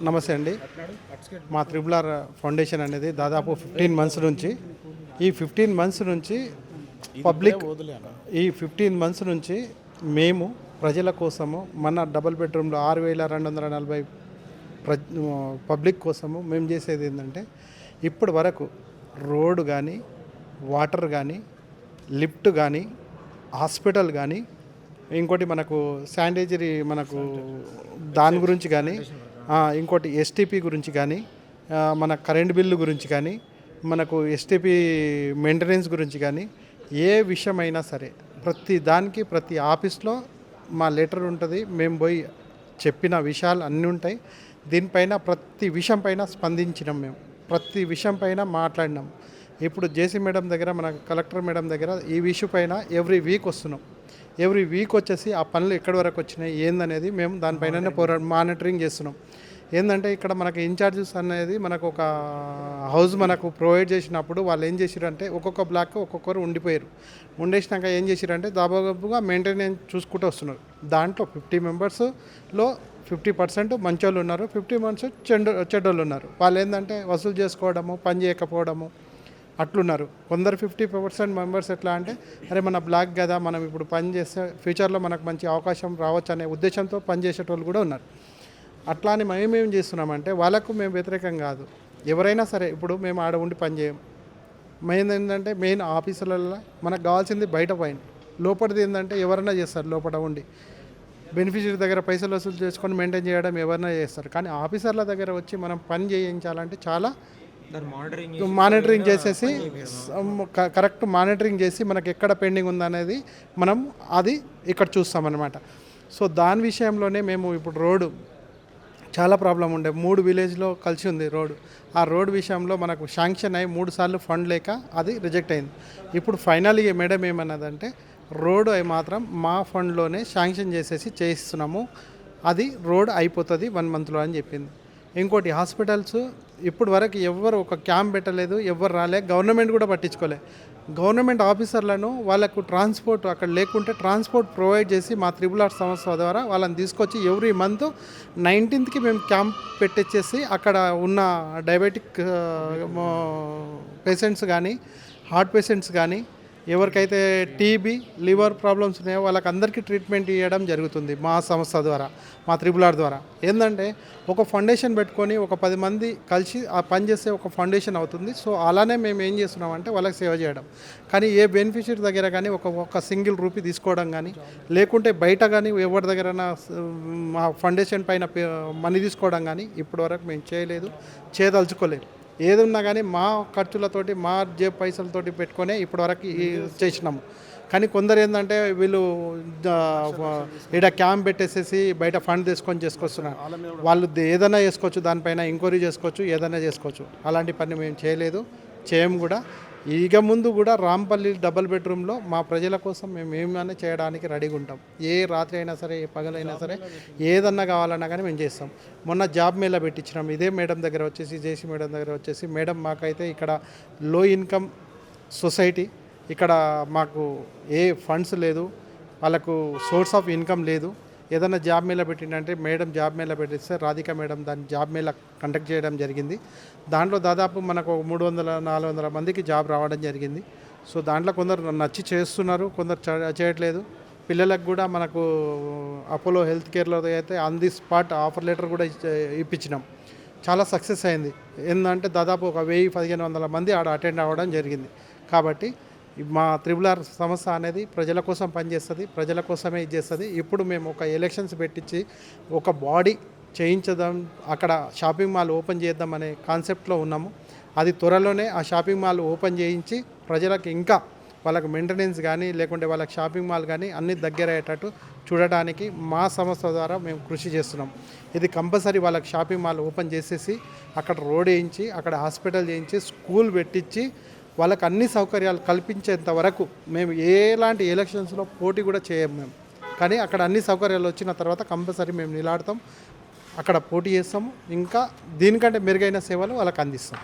నమస్తే అండి. మా త్రిబులార్ ఫౌండేషన్ అనేది దాదాపు ఫిఫ్టీన్ మంత్స్ నుంచి ఈ ఫిఫ్టీన్ మంత్స్ నుంచి పబ్లిక్ ఈ ఫిఫ్టీన్ మంత్స్ నుంచి మేము ప్రజల కోసము మన డబుల్ బెడ్రూమ్లో ఆరు వేల రెండు వందల నలభై ప్ర పబ్లిక్ కోసము మేము చేసేది ఏంటంటే ఇప్పటి వరకు రోడ్డు కానీ వాటర్ కానీ లిఫ్ట్ కానీ హాస్పిటల్ కానీ ఇంకోటి మనకు శానిటైజరీ మనకు దాని గురించి కానీ ఇంకోటి ఎస్టీపీ గురించి కానీ మన కరెంట్ బిల్లు గురించి కానీ మనకు ఎస్టీపీ మెయింటెనెన్స్ గురించి కానీ ఏ విషయమైనా సరే ప్రతి దానికి ప్రతి ఆఫీస్లో మా లెటర్ ఉంటుంది. మేము పోయి చెప్పిన విషయాలు అన్నీ ఉంటాయి. దీనిపైన ప్రతి విషయం పైన స్పందించినాం మేము. ప్రతి విషయం పైన మాట్లాడినాం. ఇప్పుడు జేసీ మేడం దగ్గర మన కలెక్టర్ మేడం దగ్గర ఈ విషయం పైన ఎవ్రీ వీక్ వస్తున్నాం. ఎవ్రీ వీక్ వచ్చేసి ఆ పనులు ఎక్కడి వరకు వచ్చినాయి ఏందనేది మేము దానిపైన పోరా మానిటరింగ్ చేస్తున్నాం. ఏంటంటే ఇక్కడ మనకి ఇన్ఛార్జెస్ అనేది మనకు ఒక హౌస్ మనకు ప్రొవైడ్ చేసినప్పుడు వాళ్ళు ఏం చేసిరంటే ఒక్కొక్క బ్లాక్ ఒక్కొక్కరు ఉండిపోయారు. ఉండేసినాక ఏం చేసిరంటే దాదాపుగా మెయింటెనెన్స్ చూసుకుంటూ వస్తున్నారు. దాంట్లో ఫిఫ్టీ మెంబర్స్లో ఫిఫ్టీ పర్సెంట్ మంచోళ్ళు ఉన్నారు ఫిఫ్టీ పర్సెంట్ చెడ్డ చెడ్డోళ్ళు ఉన్నారు. వాళ్ళు ఏంటంటే వసూలు చేసుకోవడము పని చేయకపోవడము అట్లున్నారు. కొందరు ఫిఫ్టీ పర్సెంట్ మెంబర్స్ ఎట్లా అంటే అరే మన బ్లాక్ కదా మనం ఇప్పుడు పని చేస్తే ఫ్యూచర్లో మనకు మంచి అవకాశం రావచ్చు అనే ఉద్దేశంతో పని చేసేటోళ్ళు కూడా ఉన్నారు. అట్లా అని మేమేం చేస్తున్నామంటే వాళ్ళకు మేము వ్యతిరేకం కాదు. ఎవరైనా సరే ఇప్పుడు మేము ఆడ ఉండి పని చేయం. మెయిన్ ఏంటంటే మెయిన్ ఆఫీసులలో మనకు కావాల్సింది బయట పైన లోపలిది ఏంటంటే ఎవరైనా చేస్తారు లోపల ఉండి. బెనిఫిషియరీ దగ్గర పైసలు వసూలు చేసుకొని మెయింటైన్ చేయడం ఎవరైనా చేస్తారు. కానీ ఆఫీసర్ల దగ్గర వచ్చి మనం పని చేయించాలంటే చాలా మానిటరింగ్ చేసేసి క- కరెక్ట్ మానిటరింగ్ చేసి మనకి ఎక్కడ పెండింగ్ ఉందనేది మనం అది ఇక్కడ చూస్తామన్నమాట. సో దాని విషయంలోనే మేము ఇప్పుడు రోడ్డు చాలా ప్రాబ్లం ఉండే. మూడు విలేజ్లో కలిసి ఉంది రోడ్. ఆ రోడ్ విషయంలో మనకు శాంక్షన్ అయ్యి మూడు సార్లు ఫండ్ లేక అది రిజెక్ట్ అయింది. ఇప్పుడు ఫైనల్గా మేడం ఏమన్నదంటే రోడ్ అయి మాత్రం మా ఫండ్లోనే శాంక్షన్ చేసేసి చేయిస్తున్నాము. అది రోడ్ అయిపోతుంది వన్ మంత్లో అని చెప్పింది. ఇంకోటి హాస్పిటల్స్ ఇప్పుడు వరకు ఎవ్వరు ఒక క్యాంప్ పెట్టలేదు ఎవ్వరు రాలే గవర్నమెంట్ కూడా పట్టించుకోలే. గవర్నమెంట్ ఆఫీసర్లను వాళ్ళకు ట్రాన్స్పోర్ట్ అక్కడ లేకుంటే ట్రాన్స్పోర్ట్ ప్రొవైడ్ చేసి మా త్రిబుల్ ఆర్ సంస్థ ద్వారా వాళ్ళని తీసుకొచ్చి ఎవ్రీ మంత్ నైన్టీన్త్కి మేము క్యాంప్ పెట్టించేసి అక్కడ ఉన్న డయాబెటిక్ పేషెంట్స్ కానీ హార్ట్ పేషెంట్స్ కానీ ఎవరికైతే టీబీ లివర్ ప్రాబ్లమ్స్ ఉన్నాయో వాళ్ళకి అందరికీ ట్రీట్మెంట్ ఇవ్వడం జరుగుతుంది మా సంస్థ ద్వారా మా త్రిబుల్ ఆర్ ద్వారా. ఏంటంటే ఒక ఫౌండేషన్ పెట్టుకొని ఒక పది మంది కలిసి ఆ పని చేసే ఒక ఫౌండేషన్ అవుతుంది. సో అలానే మేము ఏం చేస్తున్నామంటే వాళ్ళకి సేవ చేయడం. కానీ ఏ బెనిఫిషియరీ దగ్గర కానీ ఒక ఒక సింగిల్ రూపీ తీసుకోవడం కానీ లేకుంటే బయట కానీ ఎవరి దగ్గర మా ఫౌండేషన్ పైన మనీ తీసుకోవడం కానీ ఇప్పటివరకు మేము చేయలేదు చేయదలుచుకోలేదు. ఏది ఉన్నా కానీ మా ఖర్చులతోటి మా జేబు పైసలతోటి పెట్టుకొనే ఇప్పటివరకు చేసినాము. కానీ కొందరు ఏంటంటే వీళ్ళు ఇక్కడ క్యాంప్ పెట్టేసేసి బయట ఫండ్ తీసుకొని చేసుకొస్తున్నారు. వాళ్ళు ఏదైనా చేసుకోవచ్చు దానిపైన ఎంక్వైరీ చేసుకోవచ్చు ఏదైనా చేసుకోవచ్చు. అలాంటి పని మేము చేయలేదు చేయము కూడా. ఇక ముందు కూడా రాంపల్లి డబల్ బెడ్రూమ్లో మా ప్రజల కోసం మేము ఏమైనా చేయడానికి రెడీగా ఉంటాం. ఏ రాత్రి అయినా సరే ఏ పగలైనా సరే ఏదన్నా కావాలన్నా కానీ మేము చేస్తాం. మొన్న జాబ్ మేళ పెట్టించినాం. ఇదే మేడం దగ్గర వచ్చేసి జేసీ మేడం దగ్గర వచ్చేసి. మేడం మాకైతే ఇక్కడ లో ఇన్కమ్ సొసైటీ ఇక్కడ మాకు ఏ ఫండ్స్ లేదు. వాళ్ళకు సోర్స్ ఆఫ్ ఇన్కమ్ లేదు. ఏదైనా జాబ్ మేళ పెట్టిందంటే మేడం జాబ్ మేళ పెట్టిస్తే రాధిక మేడం దాన్ని జాబ్ మేళ కండక్ట్ చేయడం జరిగింది. దాంట్లో దాదాపు మనకు ఒక మూడు వందల నాలుగు వందల మందికి జాబ్ రావడం జరిగింది. సో దాంట్లో కొందరు నచ్చి చేస్తున్నారు కొందరు చ- చేయట్లేదు. పిల్లలకు కూడా మనకు అపోలో హెల్త్ కేర్లో అయితే on the spot offer letter కూడా ఇప్పించినాం. చాలా సక్సెస్ అయింది. ఏంటంటే దాదాపు ఒక వెయ్యి పదిహేను వందల మంది ఆడ అటెండ్ అవ్వడం జరిగింది. కాబట్టి మా త్రిబుల్ ఆర్ సంస్థ అనేది ప్రజల కోసం పనిచేస్తుంది ప్రజల కోసమే ఇది చేస్తుంది. ఇప్పుడు మేము ఒక ఎలక్షన్స్ పెట్టించి ఒక బాడీ చేయించదాం అక్కడ షాపింగ్ మాల్ ఓపెన్ చేద్దాం అనే కాన్సెప్ట్లో ఉన్నాము. అది త్వరలోనే ఆ షాపింగ్ మాల్ ఓపెన్ చేయించి ప్రజలకు ఇంకా వాళ్ళకి మెయింటెనెన్స్ కానీ లేకుంటే వాళ్ళకి షాపింగ్ మాల్ కానీ అన్ని దగ్గర అయ్యేటట్టు చూడటానికి మా సంస్థ ద్వారా మేము కృషి చేస్తున్నాం. ఇది కంపల్సరీ వాళ్ళకి షాపింగ్ మాల్ ఓపెన్ చేసేసి అక్కడ రోడ్ వేయించి అక్కడ హాస్పిటల్ చేయించి స్కూల్ పెట్టించి వాళ్ళకి అన్ని సౌకర్యాలు కల్పించేంత వరకు మేము ఎలాంటి ఎలక్షన్స్లో పోటీ కూడా చేయం మేము. కానీ అక్కడ అన్ని సౌకర్యాలు వచ్చిన తర్వాత కంపల్సరీ మేము నిలాడతాం అక్కడ పోటీ చేస్తాము. ఇంకా దీనికంటే మెరుగైన సేవలు వాళ్ళకి అందిస్తాం.